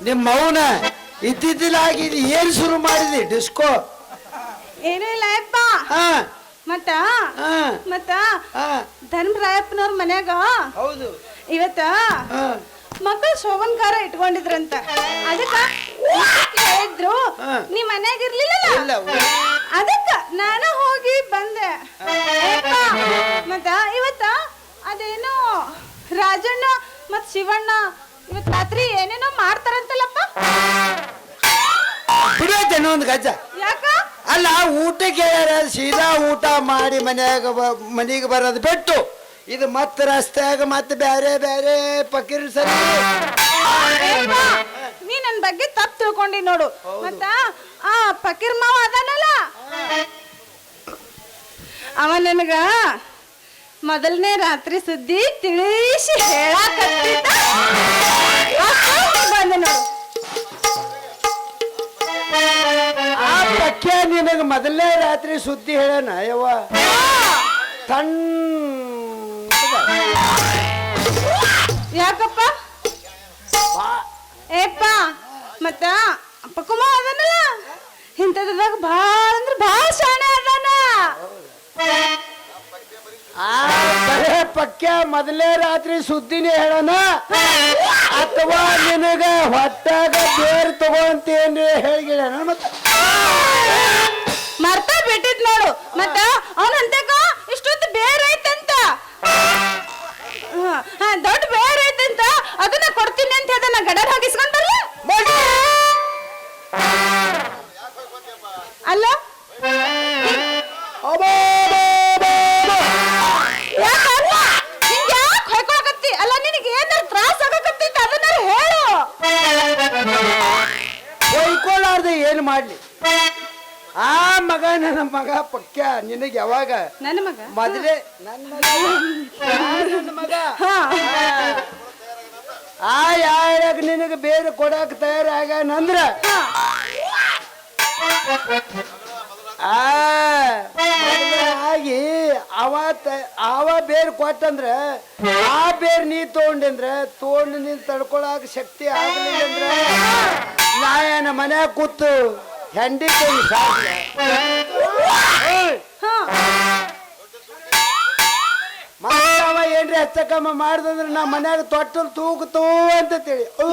ನಿಮ್ಮ ಮೌನ ಇದ್ದಿದ್ದಿಲ್ಲ ಇದು ಏನ್ ಶುರು ಮಾಡಿದಿ? ಡಿಸ್ಕೋ ಏನೂ ಇಲ್ಲ ಯಪ್ಪ ಹಾ. ಮತ್ತ? ಹಾ. ಮತ್ತ? ಹಾ. ಧರ್ಮರಾಯಪ್ಪನವ್ರ ಮನ್ಯಾಗ ಹೌದು. ಇವತ್ತ ಹಾ. ಶೋಭನ್ ಕಾರ ಇಟ್ಕೊಂಡಿದ್ರಂತ. ಅದಕ್ಕ ಹೇಳಿದ್ರು ಹಾ. ನೀ ಮನ್ಯಾಗ ಇರ್ಲಿಲ್ಲ ಅದಕ್ಕ ನಾನು ಹೋಗಿ ಬಂದೆ. ಯಪ್ಪ, ಮತ್ತ ಇವತ್ತ ಅದೇನೋ ರಾಜಣ್ಣ ಮತ್ ಶಿವಣ್ಣ ಇವತ್ ರಾತ್ರಿ ಏನೇನೋ ಮಾಡ್ತಾರಂತಲ್ಲಪ್ಪ? ಬಿಡೈತೆ ಒಂದು ಗಜ್ಜ. ಯಾಕ? ಅಲ್ಲ ಊಟಕ್ಕೆ ಸೀದಾ ಊಟ ಮಾಡಿ ಮನ್ಯಾಗ ಮನೆಗೆ ಬರೋದು ಬಿಟ್ಟು. ಇದು ಮತ್ತೆ ರಸ್ತೆಯಾಗ ಮತ್ತೆ ಬೇರೆ ಬೇರೆ ಪಕೀರ್ ಸರಿ. ನೀ ನನ್ ಬಗ್ಗೆ ತಪ್ಪು ತಿಳ್ಕೊಂಡಿ ನೋಡು. ಮತ್ತ ಆ ಫಕೀರ್ ಮಾವ ಅದಾನಲ್ಲ? ಅವ ನನಗ ಮೊದಲನೇ ರಾತ್ರಿ ಸುದ್ದಿ ತಿಳಿಸಿ ಹೇಳಾಕತ್ತಿದ್ದ. ನಿಮಗೆ ಮೊದಲನೇ ರಾತ್ರಿ ಸುದ್ದಿ ಹೇಳೋಣ ಯವ್ವ? ತಣ್ಣ ಯಾಕಪ್ಪ? ಏಪ್ಪ ಮತ್ತ ಪಕ್ಕುಮ ಅದನಲ್ಲ? ಇಂಥದ್ರಾಗ ಭಾಳ ಅಂದ್ರೆ ಭಾಳ ಶಾಣೆ ಅದಾನ. ಆ ಬರೇ ಪಕ್ಯ ಮೊದಲೇ ರಾತ್ರಿ ಸುದ್ದಿನೇ ಹೇಳೋಣ. ಅಥವಾ ನಿನಗ ಹೊಟ್ಟಾಗ ಬೇರ್ ತಗೊಂತೇನ್ರಿ ಹೇಳಿಗಿಡಣ ಮತ್ತೆ. ಮರ್ತ ಬಿಟ್ಟಿದ್ ನೋಡು. ಮತ್ತ ಅವನಂತಕ ಇಷ್ಟೊತ್ತು ಬೇರೆ ದೊಡ್ಡ ಬೇರೆ ಅದನ್ನ ಕೊಡ್ತೀನಿ ಅಂತ ಹೇಳ್ದ, ನಾ ಗಡರ್ ಹಾಕಿಸ್ಕೊಂಡ್ ಹೊಯ್ಕೊಳ್ಳಾರ್ದೆ ಏನು ಮಾಡ್ಲಿ? ಆ ಮಗ ನನ್ನ ಮಗ ಪಕ್ಕ ನಿನಗೆ ಯಾವಾಗ? ನನ್ನ ಮಗ? ಮೊದಲೇ ನನ್ನ ಮಗ. ಆ ನನ್ನ ಮಗ. ಆ ಯಾವಾಗ ನಿನಗೆ ಬೇರೆ ಕೊಡಕ್ ತಯಾರಾಗನಂದ್ರ ಆ ಆಗಿ ಅವ ತ- ಅವ ಬೇರ್ ಕೊಟ್ಟಂದ್ರ ಆ ಬೇರ್ ನೀ ತಗೊಂಡಂದ್ರ ತಗೊಂಡು ನೀನ್ ತಡ್ಕೊಳಕ್ ಶಕ್ತಿ ಆಗ್ಲಿಲ್ಲ ಅಂದ್ರ ಏನ ಮನ್ಯಾಗ ಕೂತು ಹೆಂಡಿ. ಏಯ್, ಹಾ ಮತ್ತೆ ಅವ ಏನ್ರಿ ಹೆಚ್ಚಕಮ್ಮ ಮಾಡ್ದಂದ್ರ ನಾ ಮನ್ಯಾಗ ತೊಟ್ಟಲ್ ತೂಗುತ್ತೂ ಅಂತ ತಿಳಿ ಊ.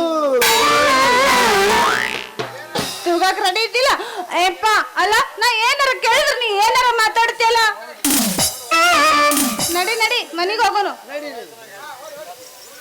ತೂಗಾಕ್ ರೆಡಿ ಇದ್ದಿಲ್ಲ ಏಪ್ಪ ಅಲ್ಲ ನಾ ಏನಾರ ಕೇಳಿದ್ರೆ ನೀ ಏನಾರ ಮಾತಾಡ್ತೀಯಲ್ಲ ನಡಿ ನಡಿ ಮನೆಗೆ ಹೋಗೋನು ನಡಿ, ನಡಿ.